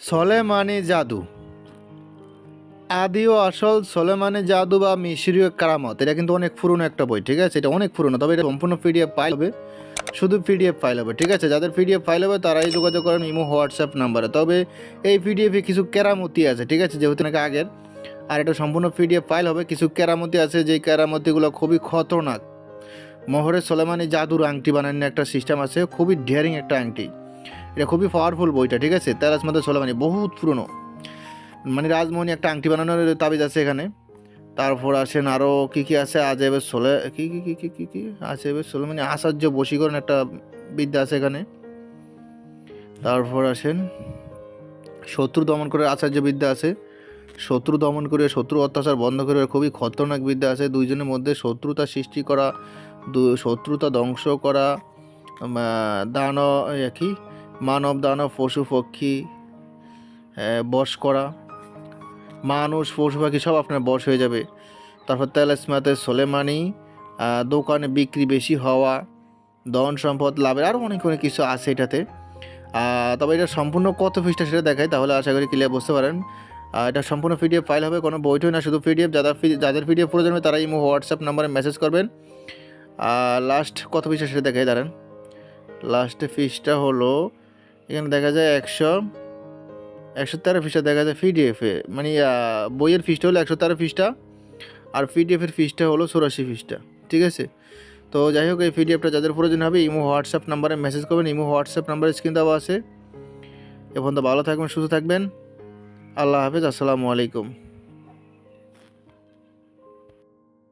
সলেমানি জাদু। আদি ও আসল সলেমানি জাদু বা মিশরীয় কারামত, এটা কিন্তু অনেক পুরনো একটা বই, ঠিক আছে? এটা অনেক পুরনো, তবে এটা সম্পূর্ণ পিডিএফ ফাইল হবে। শুধু পিডিএফ ফাইল হবে, ঠিক আছে? যাদের পিডিএফ ফাইল হবে, তারাই যোগাযোগ করেন ইমো, হোয়াটসঅ্যাপ নাম্বারে। তবে এই পিডিএফে কিছু কেরামতি আছে, ঠিক আছে? যেহেতু নাকি আগের, আর এটা সম্পূর্ণ পিডিএফ ফাইল হবে। কিছু কেরামতি আছে, যেই কেরামতিগুলো খুবই খতরনাক। মোহরের সোলেমানি জাদুর আংটি বানানোর একটা সিস্টেম আছে, খুবই ডেয়ারিং একটা আংটি। এটা খুবই পাওয়ারফুল বইটা ঠিক আছে? তেরাস মধ্যে সোলেমানি বহুত পুরনো। মানে রাজমোহনী একটা আংটি বানানোর তাবিজ আছে এখানে। তারপর আসেন আরও কী কী আছে? আজ এবার সোলে কী কী কী কী কী কী? আছে এবার সোলেমানি আচার্য বশীকরণ একটা বিদ্যা আছে এখানে। তারপর আসেন শত্রু দমন করে আচার্য বিদ্যা আছে। শত্রু দমন করে শত্রু অত্যাচার বন্ধ করে খুবই খতরনাক বিদ্যা আছে। দুইজনের মধ্যে শত্রুতা সৃষ্টি করা শত্রুতা ধ্বংস করা আহ, কি? মানব দানব, পশু পক্ষী বশ করা, মানুষ, পশু পাখি সব আপনার বশ হয়ে যাবে। তারপর তেলেসমাতে সোলেমানি দোকানে বিক্রি বেশি হওয়া, ধন সম্পদ লাভের আরও অনেক অনেক কিছু আছে এটাতে। তবে এটা সম্পূর্ণ কত পৃষ্ঠা সেটা দেখায় তাহলে আশা করি ক্লিয়ার বুঝতে পারেন। এটা সম্পূর্ণ পিডিএফ ফাইল হবে, কোনো বইটই না, শুধু পিডিএফ যাদের যাদের পিডিএফ প্রয়োজন হবে তারা হোয়াটসঅ্যাপ নাম্বারে মেসেজ করবেন। লাস্ট কত পৃষ্ঠা সেটা দেখাই, দাঁড়ান। লাস্টে ফিসটা হলো এখানে দেখা যায় একশো একশো তেরো ফিসটা দেখা যায় পিডিএফে মানে বইয়ের ফিসটা হলো একশো তেরো ফিসটা আর পিডিএফের ফিসটা হলো চৌরাশি ফিসটা ঠিক আছে? তো যাই হোক, এই পিডিএফটা যাদের প্রয়োজন হবে, ইমো, হোয়াটসঅ্যাপ নাম্বারে মেসেজ করবেন। ইমো, হোয়াটসঅ্যাপ নাম্বারে স্ক্রিন দেওয়া আছে। এখন তো ভালো থাকবেন, সুস্থ থাকবেন। আল্লাহ হাফেজ, আসসালামু আলাইকুম।